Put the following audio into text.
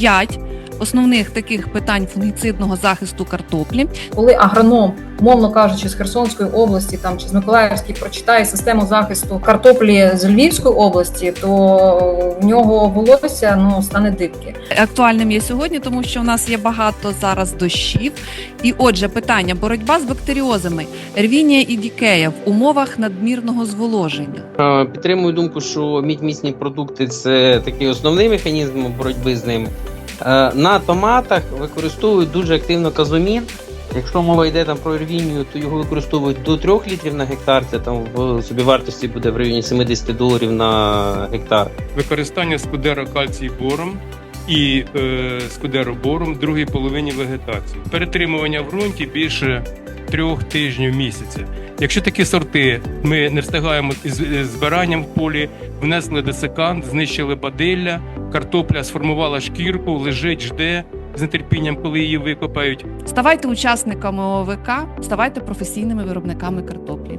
п'ять основних таких питань фунгіцидного захисту картоплі. коли агроном, умовно кажучи, з Херсонської області там чи з Миколаївської прочитає систему захисту картоплі з Львівської області, то в нього волосся ну стане дибки. Актуальним є сьогодні, тому що у нас є багато зараз дощів. І отже, питання боротьба з бактеріозами, рвіння і дікея в умовах надмірного зволоження. Е, Підтримую думку, що мідьмісні продукти це такий основний механізм боротьби з ними. Е, На томатах використовують дуже активно казомін. Якщо мова йде там про рвінію, то його використовують до 3 літрів на гектар. Це там в собівартості буде в районі 70 доларів на гектар. використання скудеро кальцій бором і е, скудеро бором в другій половині вегетації. Перетримування в ґрунті більше трьох тижнів місяця. Якщо такі сорти ми не встигаємо із із збиранням в полі, внесли десикант, знищили бадилля, картопля сформувала шкірку, лежить, жде з нетерпінням, коли її викопають. Ставайте учасниками ОВК, ставайте професійними виробниками картоплі.